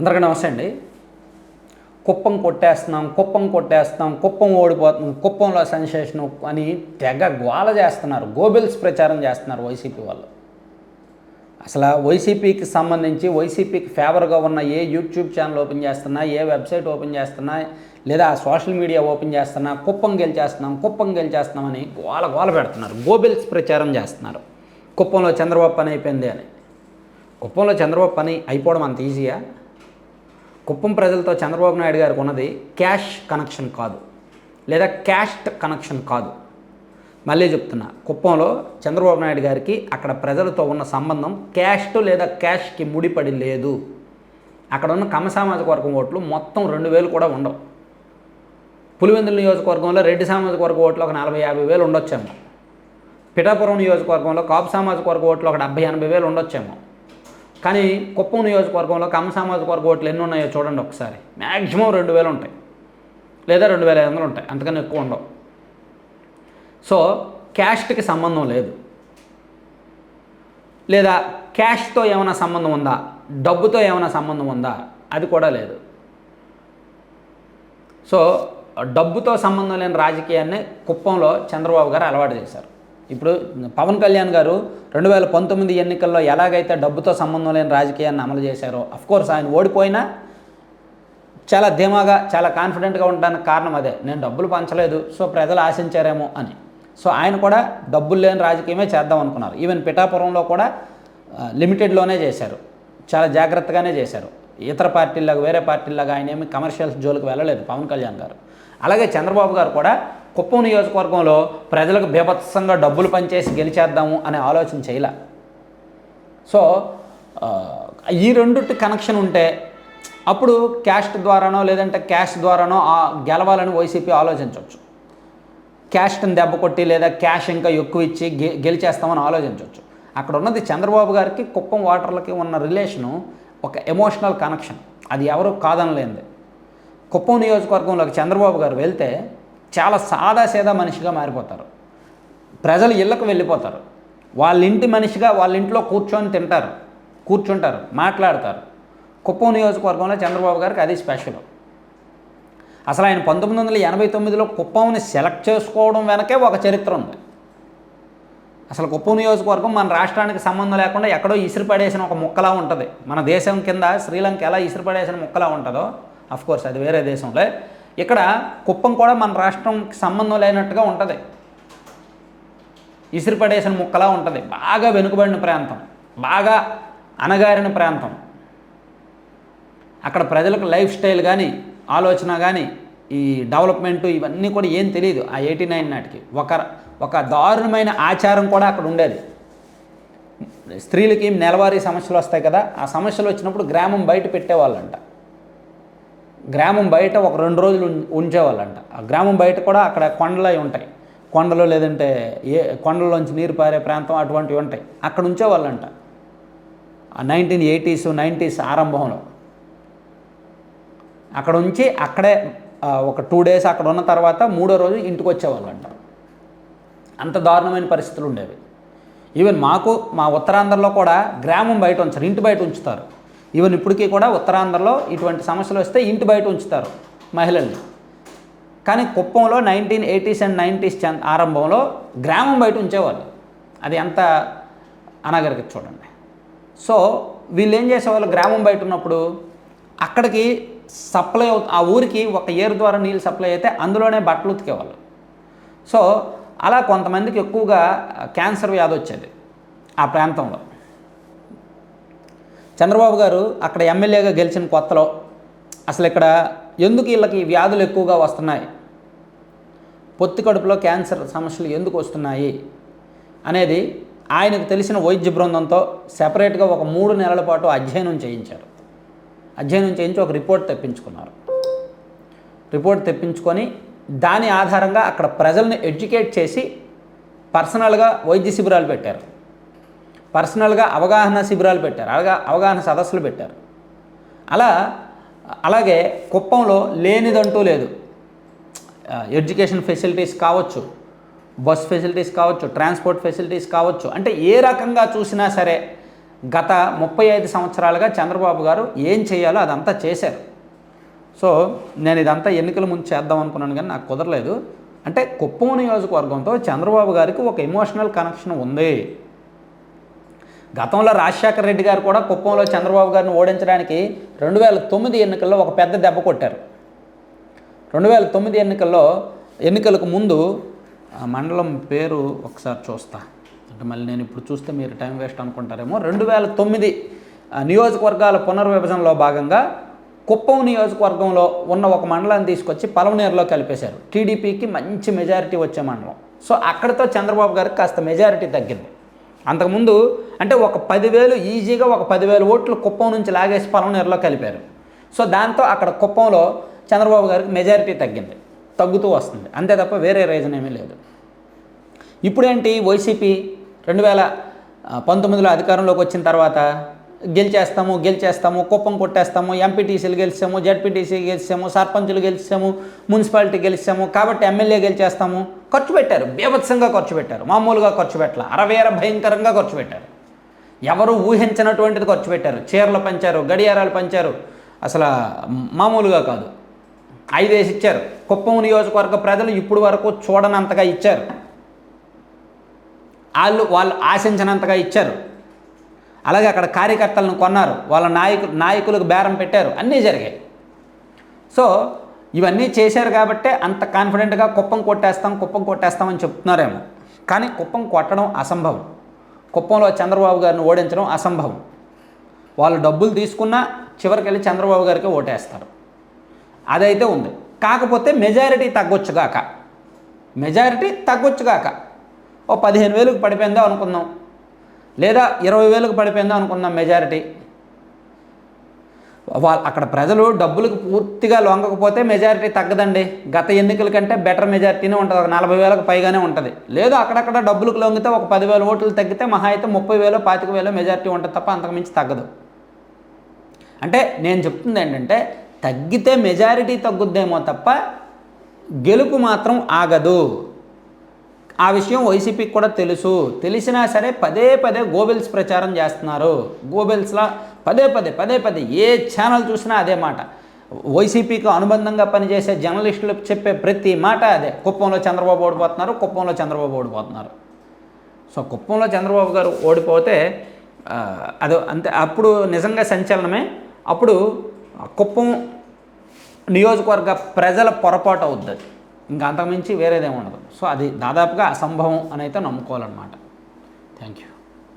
అందరికీ నమస్తే అండి. కుప్పం కొట్టేస్తున్నాం కుప్పం కొట్టేస్తున్నాం కుప్పం ఓడిపోతున్నాం కుప్పంలో సెన్సేషను అని తెగ గోల చేస్తున్నారు గోబెల్స్ ప్రచారం చేస్తున్నారు వైసీపీ వాళ్ళు. అసలు వైసీపీకి సంబంధించి వైసీపీకి ఫేవర్గా ఉన్న ఏ యూట్యూబ్ ఛానల్ ఓపెన్ చేస్తున్నా ఏ వెబ్సైట్ ఓపెన్ చేస్తున్నా లేదా సోషల్ మీడియా ఓపెన్ చేస్తున్నా కుప్పం గెలిచేస్తున్నాం కుప్పం గెలిచేస్తున్నామని గోల గోల పెడుతున్నారు గోబెల్స్ ప్రచారం చేస్తున్నారు. కుప్పంలో చంద్రబాబు పని అయిపోయింది అని. కుప్పంలో చంద్రబాబు పని అయిపోవడం అంత ఈజీయా? కుప్పం ప్రజలతో చంద్రబాబు నాయుడు గారికి ఉన్నది క్యాష్ కనెక్షన్ కాదు. లేదా క్యాస్ట్ కనెక్షన్ కాదు. మళ్ళీ చెప్తున్నా కుప్పంలో చంద్రబాబు నాయుడు గారికి అక్కడ ప్రజలతో ఉన్న సంబంధం క్యాస్ట్ లేదా క్యాష్కి ముడిపడి లేదు. అక్కడ ఉన్న కమ సామాజిక వర్గం ఓట్లు మొత్తం రెండు వేలు కూడా ఉండవు. పులివెందుల నియోజకవర్గంలో రెడ్డి సామాజిక వర్గ ఓట్లు ఒక నలభై యాభై వేలు ఉండొచ్చేమో. పిఠాపురం నియోజకవర్గంలో కాపు సామాజిక వర్గ ఓట్లు ఒక డెబ్బై ఎనభై వేలు ఉండొచ్చేమో. కానీ కుప్పం నియోజకవర్గంలో కమ్మ సామాజికవర్గ ఓట్లు ఎన్ని ఉన్నాయో చూడండి ఒకసారి. మ్యాక్సిమం రెండు వేలు ఉంటాయి. లేదా రెండు వేల ఐదు వందలు ఉంటాయి. అంతకన్నా ఎక్కువ ఉండవు. సో క్యాస్ట్కి సంబంధం లేదు. లేదా క్యాష్తో ఏమైనా సంబంధం ఉందా? డబ్బుతో ఏమైనా సంబంధం ఉందా? అది కూడా లేదు. సో డబ్బుతో సంబంధం లేని రాజకీయాన్ని కుప్పంలో చంద్రబాబు గారు అలవాటు చేశారు. ఇప్పుడు పవన్ కళ్యాణ్ గారు రెండు వేల పంతొమ్మిది ఎన్నికల్లో ఎలాగైతే డబ్బుతో సంబంధం లేని రాజకీయాన్ని అమలు చేశారో కోర్స్ ఆయన ఓడిపోయినా చాలా ధీమాగా చాలా కాన్ఫిడెంట్గా ఉండడానికి కారణం అదే. నేను డబ్బులు పంచలేదు సో ప్రజలు ఆశించారేమో అని. సో ఆయన కూడా డబ్బులు లేని రాజకీయమే చేద్దాం అనుకున్నారు. ఈవెన్ పిఠాపురంలో కూడా లిమిటెడ్లోనే చేశారు. చాలా జాగ్రత్తగానే చేశారు. ఇతర పార్టీలాగా వేరే పార్టీలాగా ఆయన ఏమి కమర్షియల్స్ జోలికి వెళ్ళలేదు పవన్ కళ్యాణ్ గారు. అలాగే చంద్రబాబు గారు కూడా కుప్పం నియోజకవర్గంలో ప్రజలకు బీభత్సంగా డబ్బులు పనిచేసి గెలిచేద్దాము అనే ఆలోచన చేయలే. సో ఈ రెండుటి కనెక్షన్ ఉంటే అప్పుడు క్యాస్ట్ ద్వారానో లేదంటే క్యాష్ ద్వారానో ఆ గెలవాలని వైసీపీ ఆలోచించవచ్చు క్యాస్ట్ని దెబ్బ కొట్టి లేదా క్యాష్ ఇంకా ఎక్కువ ఇచ్చి గె గెలిచేస్తామని ఆలోచించవచ్చు అక్కడ ఉన్నది చంద్రబాబు గారికి కుప్పం వాటర్లకి ఉన్న రిలేషను ఒక ఎమోషనల్ కనెక్షన్ అది ఎవరు కాదనలేంది కుప్పం నియోజకవర్గంలోకి చంద్రబాబు గారు వెళ్తే చాలా సాదాసీదా మనిషిగా మారిపోతారు. ప్రజలు ఇళ్ళకు వెళ్ళిపోతారు. వాళ్ళ ఇంటి మనిషిగా వాళ్ళ ఇంట్లో కూర్చొని తింటారు. కూర్చుంటారు మాట్లాడతారు. కుప్పం నియోజకవర్గంలో చంద్రబాబు గారికి అది స్పెషల్. అసలు ఆయన పంతొమ్మిది వందల ఎనభై తొమ్మిదిలో కుప్పంని సెలెక్ట్ చేసుకోవడం వెనకే ఒక చరిత్ర ఉంది. అసలు కుప్పం నియోజకవర్గం మన రాష్ట్రానికి సంబంధం లేకుండా ఎక్కడో ఇసిరిపడేసిన ఒక ముక్కలా ఉంటుంది. మన దేశం కింద శ్రీలంక ఎలా ఇసిరిపడేసిన ముక్కలా ఉంటుందో అఫ్ కోర్స్ అది వేరే దేశంలో. ఇక్కడ కుప్పం కూడా మన రాష్ట్రంకి సంబంధం లేనట్టుగా ఉంటుంది. ఇసిరిపడేసిన ముక్కలా ఉంటుంది. బాగా వెనుకబడిన ప్రాంతం. బాగా అనగారిన ప్రాంతం. అక్కడ ప్రజలకు లైఫ్ స్టైల్ కానీ ఆలోచన కానీ ఈ డెవలప్మెంట్ ఇవన్నీ కూడా ఏం తెలియదు. ఆ ఎయిటీ నైన్ నాటికి ఒక ఒక దారుణమైన ఆచారం కూడా అక్కడ ఉండేది. స్త్రీలకి నెలవారీ సమస్యలు వస్తాయి కదా ఆ సమస్యలు వచ్చినప్పుడు గ్రామం బయట పెట్టేవాళ్ళంట. గ్రామం బయట ఒక రెండు రోజులు ఉం- ఉంచేవాళ్ళంట. ఆ గ్రామం బయట కూడా అక్కడ కొండలు అవి ఉంటాయి. కొండలు లేదంటే ఏ కొండలోంచి నీరు పారే ప్రాంతం అటువంటివి ఉంటాయి. అక్కడ ఉంచేవాళ్ళంట. ఆ నైన్టీన్ ఎయిటీస్ నైంటీస్ ఆరంభంలో. అక్కడ ఉంచి అక్కడే ఒక టూ డేస్ అక్కడ ఉన్న తర్వాత మూడో రోజు ఇంటికి వచ్చేవాళ్ళంట అంత దారుణమైన పరిస్థితులు ఉండేవి. ఈవెన్ మాకు మా ఉత్తరాంధ్రలో కూడా గ్రామం బయట ఉంచారు ఇంటి బయట ఉంచుతారు. ఈవెన్ ఇప్పటికీ కూడా ఉత్తరాంధ్రలో ఇటువంటి సమస్యలు వస్తే ఇంటి బయట ఉంచుతారు మహిళల్ని. కానీ కుప్పంలో నైన్టీన్ ఎయిటీస్ అండ్ నైంటీస్ ఆరంభంలో గ్రామం బయట ఉంచేవాళ్ళు. అది ఎంత అనగరికి చూడండి. సో వీళ్ళు ఏం చేసేవాళ్ళు గ్రామం బయట ఉన్నప్పుడు అక్కడికి సప్లై ఆ ఊరికి ఒక ఏరు ద్వారా నీళ్ళు సప్లై అయితే అందులోనే బట్టలు ఉతికేవాళ్ళు. సో అలా కొంతమందికి ఎక్కువగా క్యాన్సర్ వ్యాధి వచ్చేది ఆ ప్రాంతంలో. చంద్రబాబు గారు అక్కడ ఎమ్మెల్యేగా గెలిచిన కొత్తలో అసలు ఇక్కడ ఎందుకు వీళ్ళకి వ్యాధులు ఎక్కువగా వస్తున్నాయి? పొత్తి కడుపులో క్యాన్సర్ సమస్యలు ఎందుకు వస్తున్నాయి? అనేది ఆయనకు తెలిసిన వైద్య బృందంతో సెపరేట్గా ఒక మూడు నెలల పాటు అధ్యయనం చేయించారు. అధ్యయనం చేయించి ఒక రిపోర్ట్ తెప్పించుకున్నారు. రిపోర్ట్ తెప్పించుకొని దాని ఆధారంగా అక్కడ ప్రజల్ని ఎడ్యుకేట్ చేసి పర్సనల్గా వైద్య శిబిరాలు పెట్టారు. పర్సనల్గా అవగాహన శిబిరాలు పెట్టారు. అలాగా అవగాహన సదస్సులు పెట్టారు. అలా అలాగే కుప్పంలో లేనిదంటూ లేదు. ఎడ్యుకేషన్ ఫెసిలిటీస్ కావచ్చు బస్ ఫెసిలిటీస్ కావచ్చు ట్రాన్స్పోర్ట్ ఫెసిలిటీస్ కావచ్చు. అంటే ఏ రకంగా చూసినా సరే గత ముప్పై ఐదు సంవత్సరాలుగా చంద్రబాబు గారు ఏం చేయాలో అదంతా చేశారు. సో నేను ఇదంతా ఎన్నికల ముందు చేద్దాం అనుకున్నాను కానీ నాకు కుదరలేదు. అంటే కుప్పం నియోజకవర్గంతో చంద్రబాబు గారికి ఒక ఎమోషనల్ కనెక్షన్ ఉంది. గతంలో రాజశేఖర రెడ్డి గారు కూడా కుప్పంలో చంద్రబాబు గారిని ఓడించడానికి రెండు వేల తొమ్మిది ఎన్నికల్లో ఒక పెద్ద దెబ్బ కొట్టారు. రెండు వేల తొమ్మిది ఎన్నికల్లో ఎన్నికలకు ముందు ఆ మండలం పేరు ఒకసారి చూస్తా. అంటే మళ్ళీ నేను ఇప్పుడు చూస్తే మీరు టైం వేస్ట్ అనుకుంటారేమో. రెండు వేల తొమ్మిది నియోజకవర్గాల పునర్విభజనలో భాగంగా కుప్పం నియోజకవర్గంలో ఉన్న ఒక మండలాన్ని తీసుకొచ్చి పలవనేరులో కలిపేశారు. టీడీపీకి మంచి మెజారిటీ వచ్చే మండలం. సో అక్కడితో చంద్రబాబు గారికి కాస్త మెజారిటీ తగ్గింది. అంతకుముందు అంటే ఒక పదివేలు ఈజీగా ఒక పదివేలు ఓట్లు కుప్పం నుంచి లాగేసి పలవనేరులో కలిపారు. సో దాంతో అక్కడ కుప్పంలో చంద్రబాబు గారికి మెజారిటీ తగ్గింది. తగ్గుతూ వస్తుంది. అంతే తప్ప వేరే రీజన్ ఏమీ లేదు. ఇప్పుడేంటి వైసీపీ రెండు వేల పంతొమ్మిదిలో అధికారంలోకి వచ్చిన తర్వాత గెలిచేస్తాము గెలిచేస్తాము కుప్పం కొట్టేస్తాము ఎంపీటీసీలు గెలిచాము జడ్పీటీసీ గెలిచాము సర్పంచులు గెలిచాము మున్సిపాలిటీ గెలిచాము కాబట్టి ఎమ్మెల్యే గెలిచేస్తాము. ఖర్చు పెట్టారు బీభత్సంగా ఖర్చు పెట్టారు మామూలుగా ఖర్చు పెట్టాల. అరవేర భయంకరంగా ఖర్చు పెట్టారు. ఎవరు ఊహించినటువంటిది ఖర్చు పెట్టారు. చీరలు పంచారు గడియారాలు పంచారు. అసలు మామూలుగా కాదు. ఐదేసి ఇచ్చారు. కుప్పం నియోజకవర్గ ప్రజలు ఇప్పుడు వరకు చూడనంతగా ఇచ్చారు. వాళ్ళు వాళ్ళు ఆశించినంతగా ఇచ్చారు. అలాగే అక్కడ కార్యకర్తలను కొన్నారు. వాళ్ళ నాయకు నాయకులకు బేరం పెట్టారు. అన్నీ జరిగాయి. సో ఇవన్నీ చేశారు కాబట్టే అంత కాన్ఫిడెంట్గా కుప్పం కొట్టేస్తాం కుప్పం కొట్టేస్తామని చెప్తున్నారేమో. కానీ కుప్పం కొట్టడం అసంభవం. కుప్పంలో చంద్రబాబు గారిని ఓడించడం అసంభవం. వాళ్ళు డబ్బులు తీసుకున్నా చివరికి వెళ్ళి చంద్రబాబు గారికి ఓటేస్తారు. అదైతే ఉంది. కాకపోతే మెజారిటీ తగ్గొచ్చుగాక మెజారిటీ తగ్గొచ్చుగాక ఓ పదిహేను వేలకు పడిపోయిందో అనుకుందాం. లేదా ఇరవై వేలకు పడిపోయిందో అనుకుందాం మెజారిటీ. వాళ్ళు అక్కడ ప్రజలు డబ్బులకు పూర్తిగా లొంగకపోతే మెజారిటీ తగ్గదండి. గత ఎన్నికల కంటే బెటర్ మెజారిటీనే ఉంటుంది. ఒక నలభై వేలకు పైగానే ఉంటుంది. లేదు అక్కడక్కడ డబ్బులకు లొంగితే ఒక పదివేల ఓట్లు తగ్గితే మహా అయితే ముప్పై వేలు పాతిక వేలు మెజారిటీ ఉంటుంది తప్ప అంతకుమించి తగ్గదు. అంటే నేను చెప్తుంది ఏంటంటే తగ్గితే మెజారిటీ తగ్గుద్దేమో తప్ప గెలుపు మాత్రం ఆగదు. ఆ విషయం వైసీపీకి కూడా తెలుసు. తెలిసినా సరే పదే పదే గోబెల్స్ ప్రచారం చేస్తున్నారు. గోబెల్స్లా పదే పదే పదే పదే ఏ ఛానల్ చూసినా అదే మాట. వైసీపీకి అనుబంధంగా పనిచేసే జర్నలిస్టులు చెప్పే ప్రతి మాట అదే. కుప్పంలో చంద్రబాబు ఓడిపోతున్నారు కుప్పంలో చంద్రబాబు ఓడిపోతున్నారు. సో కుప్పంలో చంద్రబాబు గారు ఓడిపోతే అది అదో అంతే. అప్పుడు నిజంగా సంచలనమే. అప్పుడు కుప్పం నియోజకవర్గ ప్రజల పొరపాటు అవుద్ది. ఇంకా అంతకుమించి వేరేదేమి ఉండదు. సో అది దాదాపుగా అసంభవం అని అయితే నమ్ముకోవాలన్నమాట. Thank you